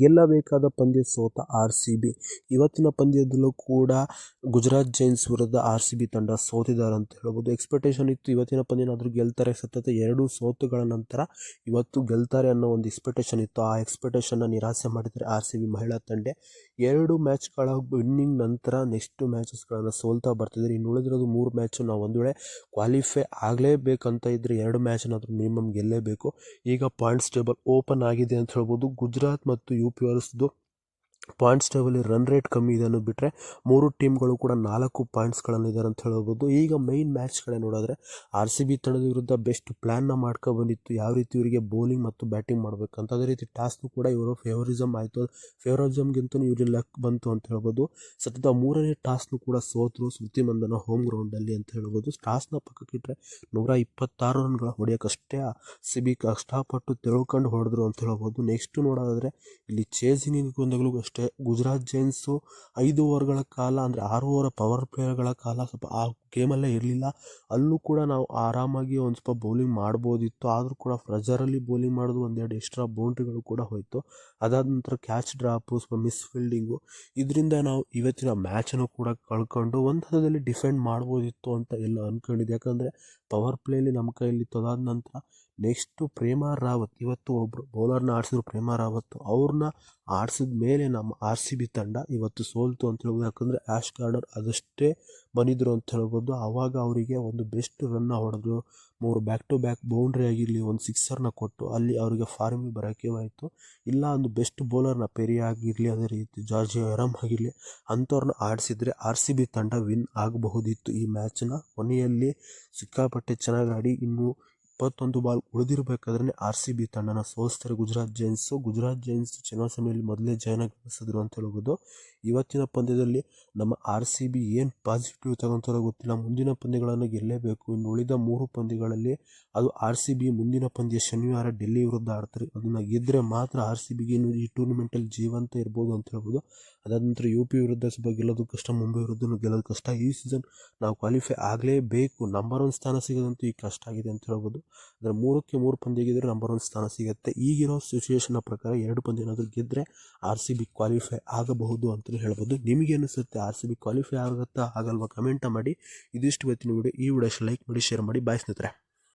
ಗೆಲ್ಲಬೇಕಾದ ಪಂದ್ಯ ಸೋತ R C B. ಇವತ್ತಿನ ಪಂದ್ಯದಲ್ಲೂ ಕೂಡ ಗುಜರಾತ್ ಜೈನ್ಸ್ ವಿರುದ್ಧ ಆರ್ ಸಿ ಬಿ ತಂಡ ಸೋತಿದ್ದಾರೆ ಅಂತ ಹೇಳ್ಬೋದು. ಎಕ್ಸ್ಪೆಕ್ಟೇಷನ್ ಇತ್ತು ಇವತ್ತಿನ ಪಂದ್ಯನಾದರೂ ಗೆಲ್ತಾರೆ ಸತತ ಎರಡು ಸೋತುಗಳ ನಂತರ ಇವತ್ತು ಗೆಲ್ತಾರೆ ಅನ್ನೋ ಒಂದು ಎಕ್ಸ್ಪೆಕ್ಟೇಷನ್ ಇತ್ತು. ಆ ಎಕ್ಸ್ಪೆಕ್ಟೇಷನ್ನ ನಿರಾಸೆ ಮಾಡಿದರೆ ಆರ್ ಸಿ ಬಿ ಮಹಿಳಾ ತಂಡ. ಎರಡು ಮ್ಯಾಚ್ಗಳ ವಿನ್ನಿಂಗ್ ನಂತರ ನೆಕ್ಸ್ಟ್ ಮ್ಯಾಚಸ್ಗಳನ್ನು ಸೋಲ್ತಾ ಬರ್ತಿದ್ದಾರೆ. ಇನ್ನು ಉಳಿದಿರೋದು ಮೂರು ಮ್ಯಾಚು ನಾವು ಒಂದು ವೇಳೆ ಕ್ವಾಲಿಫೈ ಆಗಲೇಬೇಕಂತ ಇದ್ದರೆ ಎರಡು ಮ್ಯಾಚನ್ನಾದರೂ ಮಿನಿಮಮ್ ಗೆಲ್ಲೇಬೇಕು. ಈಗ ಪಾಯಿಂಟ್ಸ್ ಟೇಬಲ್ ಓಪನ್ ಆಗಿದೆ ಅಂತ ಹೇಳ್ಬೋದು. ಗುಜರಾತ್ ಮತ್ತು ಯು ಪಿ ವರ್ಸ್ದು ಪಾಯಿಂಟ್ಸ್ ಟೇಬಲ್ಲಿ ರನ್ ರೇಟ್ ಕಮ್ಮಿ ಇದೆ ಅನ್ನೋದು ಬಿಟ್ಟರೆ ಮೂರು ಟೀಮ್ಗಳು ಕೂಡ ನಾಲ್ಕು ಪಾಯಿಂಟ್ಸ್ಗಳನ್ನು ಇದ್ದಾರೆ ಅಂತ ಹೇಳ್ಬೋದು. ಈಗ ಮೈನ್ ಮ್ಯಾಚ್ ಕಡೆ ನೋಡಿದ್ರೆ ಆರ್ ಸಿ ಬಿ ತಂಡದ ವಿರುದ್ಧ ಬೆಸ್ಟ್ ಪ್ಲ್ಯಾನ್ನ ಮಾಡ್ಕೊ ಬಂದಿತ್ತು. ಯಾವ ರೀತಿ ಇವರಿಗೆ ಬೌಲಿಂಗ್ ಮತ್ತು ಬ್ಯಾಟಿಂಗ್ ಮಾಡಬೇಕಂತ ಅದೇ ರೀತಿ ಟಾಸ್ನು ಕೂಡ ಇವರು ಫೇವರಿಸಮ್ ಆಯಿತು. ಫೇವರಿಸಮ್ಗಿಂತಲೂ ಇವ್ರಿಗೆ ಲಕ್ ಬಂತು ಅಂತ ಹೇಳ್ಬೋದು. ಸತತ ಮೂರನೇ ಟಾಸ್ನು ಕೂಡ ಸೋತರು ಸ್ಮೃತಿ ಮಂದನ ಹೋಮ್ ಗ್ರೌಂಡಲ್ಲಿ ಅಂತ ಹೇಳ್ಬೋದು. ಟಾಸ್ನ ಪಕ್ಕಕ್ಕಿಟ್ಟರೆ ನೂರ ಇಪ್ಪತ್ತಾರು ರನ್ಗಳ ಹೊಡೆಯೋಕ್ಕಷ್ಟೇ ಸಿ ಬಿ ಕಷ್ಟಪಟ್ಟು ತಿಳ್ಕೊಂಡು ಹೊಡೆದ್ರು ಅಂತ ಹೇಳ್ಬೋದು. ನೆಕ್ಸ್ಟ್ ನೋಡೋದಾದರೆ ಇಲ್ಲಿ ಚೇಸಿಂಗ್ ಬಂದಾಗಲೂ ಅಷ್ಟೇ ಗುಜರಾತ್ ಜೈನ್ಸು ಐದು ಓವರ್ಗಳ ಕಾಲ ಅಂದರೆ ಆರು ಓವರ್ ಪವರ್ ಪ್ಲೇಯರ್ಗಳ ಕಾಲ ಸ್ವಲ್ಪ ಆ ಗೇಮಲ್ಲೇ ಇರಲಿಲ್ಲ. ಅಲ್ಲೂ ಕೂಡ ನಾವು ಆರಾಮಾಗಿ ಒಂದು ಸ್ವಲ್ಪ ಬೌಲಿಂಗ್ ಮಾಡ್ಬೋದಿತ್ತು. ಆದರೂ ಕೂಡ ಫ್ರೆಜರಲ್ಲಿ ಬೌಲಿಂಗ್ ಮಾಡೋದು ಒಂದೆರಡು ಎಕ್ಸ್ಟ್ರಾ ಬೌಂಡ್ರಿಗಳು ಕೂಡ ಹೋಯಿತು. ಅದಾದ ನಂತರ ಕ್ಯಾಚ್ ಡ್ರಾಪು ಸ್ವಲ್ಪ ಮಿಸ್ ಫೀಲ್ಡಿಂಗು ಇದರಿಂದ ನಾವು ಇವತ್ತಿನ ಮ್ಯಾಚನ್ನು ಕೂಡ ಕಳ್ಕೊಂಡು ಒಂದು ಹಂತದಲ್ಲಿ ಡಿಫೆಂಡ್ ಮಾಡ್ಬೋದಿತ್ತು ಅಂತ ಎಲ್ಲ ಅಂದ್ಕೊಂಡಿದ್ದೆ ಯಾಕಂದರೆ ಪವರ್ ಪ್ಲೇಲಿ ನಮ್ಮ ಕೈಯಲ್ಲಿ ಅದಾದ ನಂತರ ನೆಕ್ಸ್ಟು ಪ್ರೇಮ ರಾವತ್, ಇವತ್ತು ಒಬ್ಬರು ಬೌಲರ್ನ ಆಡಿಸಿದ್ರು ಪ್ರೇಮ ರಾವತ್. ಅವ್ರನ್ನ ಆಡಿಸಿದ ಮೇಲೆ ನಮ್ಮ ಆರ್ ಸಿ ಬಿ ತಂಡ ಇವತ್ತು ಸೋಲ್ತು ಅಂತ ಹೇಳ್ಬೋದು. ಯಾಕಂದರೆ ಆ್ಯಶ್ ಗಾರ್ಡರ್ ಅದಷ್ಟೇ ಬಂದಿದ್ರು ಅಂತ ಹೇಳ್ಬೋದು. ಆವಾಗ ಅವರಿಗೆ ಒಂದು ಬೆಸ್ಟ್ ರನ್ನ ಹೊಡೆದ್ರು ಮೂರು ಬ್ಯಾಕ್ ಟು ಬ್ಯಾಕ್ ಬೌಂಡ್ರಿ ಆಗಿರಲಿ, ಒಂದು ಸಿಕ್ಸರ್ನ ಕೊಟ್ಟು ಅಲ್ಲಿ ಅವರಿಗೆ ಫಾರ್ಮಿಗೆ ಬರೋಕ್ಕೆ ಆಯಿತು ಇಲ್ಲ, ಒಂದು ಬೆಸ್ಟ್ ಬೌಲರ್ನ ಪೆರಿ ಆಗಿರಲಿ, ಅದೇ ರೀತಿ ಜಾರ್ಜ್ ಅರಾಮ್ ಆಗಿರಲಿ ಅಂಥವ್ರನ್ನ ಆಡಿಸಿದ್ರೆ ಆರ್ ಸಿ ಬಿ ತಂಡ ವಿನ್ ಆಗಬಹುದಿತ್ತು ಈ ಮ್ಯಾಚನ್ನ ಕೊನೆಯಲ್ಲಿ ಸಿಕ್ಕಾಪಟ್ಟೆ ಚೆನ್ನಾಗಿ ಆಡಿ, ಇನ್ನು ಇಪ್ಪತ್ತೊಂದು ಬಾಲ್ ಉಳಿದಿರಬೇಕಾದ್ರೆ ಆರ್ ಸಿ ಬಿ ತಂಡನ ಸೋಲಿಸ್ತಾರೆ. ಗುಜರಾತ್ ಜೈನ್ಸು. ಗುಜರಾತ್ ಜೈನ್ಸ್ ಚೆನ್ನಸ್ವಾಮಿಯಲ್ಲಿ ಮೊದಲೇ ಜಯನ ಗಳಿಸಿದ್ರು ಅಂತ ಹೇಳ್ಬೋದು. ಇವತ್ತಿನ ಪಂದ್ಯದಲ್ಲಿ ನಮ್ಮ ಆರ್ ಸಿ ಬಿ ಏನು ಪಾಸಿಟಿವ್ ತಗೊಂತಾರೋ ಗೊತ್ತಿಲ್ಲ. ಮುಂದಿನ ಪಂದ್ಯಗಳನ್ನು ಗೆಲ್ಲಲೇಬೇಕು ಇನ್ನು ಉಳಿದ ಮೂರು ಪಂದ್ಯಗಳಲ್ಲಿ ಅದು ಆರ್ ಸಿ ಬಿ ಮುಂದಿನ ಪಂದ್ಯ ಶನಿವಾರ ಡೆಲ್ಲಿ ವಿರುದ್ಧ ಆಡ್ತಾರೆ. ಅದನ್ನು ಗೆದ್ದರೆ ಮಾತ್ರ ಆರ್ ಸಿ ಬಿಗೆ ಈ ಟೂರ್ನಿಮೆಂಟಲ್ಲಿ ಜೀವಂತ ಇರ್ಬೋದು ಅಂತ ಹೇಳ್ಬೋದು. ಅದಾದ ನಂತರ ಯು ಪಿ ವಿರುದ್ಧ ಸ್ವಲ್ಪ ಗೆಲ್ಲೋದು ಕಷ್ಟ, ಮುಂಬೈ ವಿರುದ್ಧ ಗೆಲ್ಲೋದು ಕಷ್ಟ. ಈ ಸೀಸನ್ ನಾವು ಕ್ವಾಲಿಫೈ ಆಗಲೇಬೇಕು. ನಂಬರ್ ಒನ್ ಸ್ಥಾನ ಸಿಗೋದಂತೂ ಈಗ ಕಷ್ಟ ಆಗಿದೆ ಅಂತ ಹೇಳ್ಬೋದು. ಅದರ ಮೂರಕ್ಕೆ ಮೂರು ಪಂದ್ಯ ಗೆದ್ದರೆ ನಂಬರ್ ಒನ್ ಸ್ಥಾನ ಸಿಗುತ್ತೆ. ಈಗಿರೋ ಸಿಚುವೇಶನ್ನ ಪ್ರಕಾರ ಎರಡು ಪಂದ್ಯ ಏನಾದರೂ ಗೆದ್ದರೆ ಆರ್ ಸಿ ಬಿ ಕ್ವಾಲಿಫೈ ಆಗಬಹುದು ಅಂತಲೇ ಹೇಳ್ಬೋದು. ನಿಮಗೆ ಅನಿಸುತ್ತೆ ಆರ್ ಸಿ ಬಿ ಕ್ವಾಲಿಫೈ ಆಗುತ್ತಾ ಆಗಲ್ವಾ? ಕಮೆಂಟ ಮಾಡಿ. ಇದಿಷ್ಟು ಇವತ್ತಿನ ವಿಡಿಯೋ ಈ ವಿಡಿಯೋ ಲೈಕ್ ಮಾಡಿ ಶೇರ್ ಮಾಡಿ. ಬಾಯ್ ಸ್ನೇಹಿತರೆ.